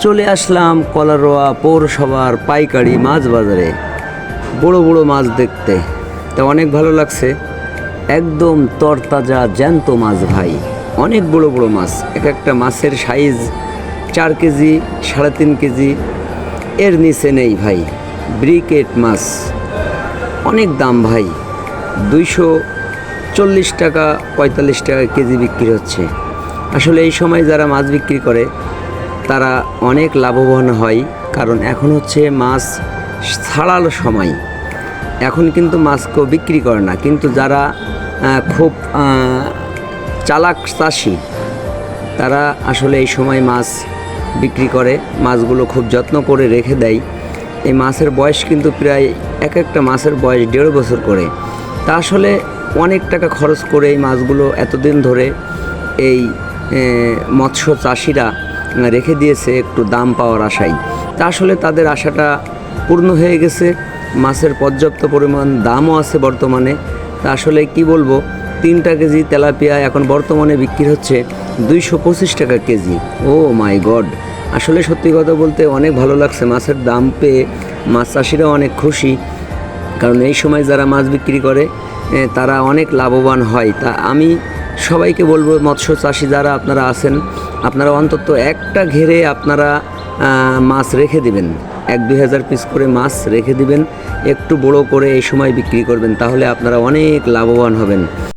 চলে আসলাম কলারোয়া পৌরসভার পাইকারি মাছ বাজারে। বড় বড় মাছ দেখতে। তা অনেক ভালো লাগছে। একদম তরতাজা, জ্যান্ত মাছ ভাই। অনেক বড় বড় মাছ। এক একটা মাছের সাইজ চার কেজি, সাড়ে তিন কেজি। এর নিচে নেই ভাই। ব্রিকেট মাছ। অনেক দাম ভাই। দুইশো চল্লিশ টাকা, পঁয়তাল্লিশ টাকা কেজি বিক্রি হচ্ছে। আসলে এই সময় যারা মাছ বিক্রি করে তারা অনেক লাভবান হয়, কারণ এখন হচ্ছে মাছ ছাড়ার সময়। এখন কিন্তু মাছ কেউ বিক্রি করে না, কিন্তু যারা খুব চালাক চাষি, তারা আসলে এই সময় মাছ বিক্রি করে, মাছগুলো খুব যত্ন করে রেখে দেয়। এই মাছের বয়স কিন্তু প্রায় এক একটা মাছের বয়স দেড় বছর করে। তা আসলে অনেক টাকা খরচ করে এই মাছগুলো এতদিন ধরে এই মৎস্য চাষিরা রেখে দিয়েছে একটু দাম পাওয়ার আশায় তা আসলে তাদের আশাটা পূর্ণ হয়ে গেছে। মাছের পর্যাপ্ত পরিমাণ দামও আছে বর্তমানে। তা আসলে কি বলব, তিনটা কেজি তেলাপিয়া এখন বর্তমানে বিক্রি হচ্ছে দুইশো পঁচিশ টাকা কেজি। ও মাই গড! আসলে সত্যি কথা বলতে অনেক ভালো লাগছে মাছের দাম পেয়ে। মাছ চাষিরা অনেক খুশি। কারণ এই সময় যারা মাছ বিক্রি করে তারা অনেক লাভবান হয়। তা আমি সবাইকে বলব, মৎস্য চাষি যারা আপনারা আছেন, আপনারা অন্তত একটা ঘেরে আপনারা মাছ রেখে দিবেন। এক দুই হাজার পিস করে মাছ রেখে দিবেন। একটু বড় করে এই সময় বিক্রি করবেন, তাহলে আপনারা অনেক লাভবান হবেন।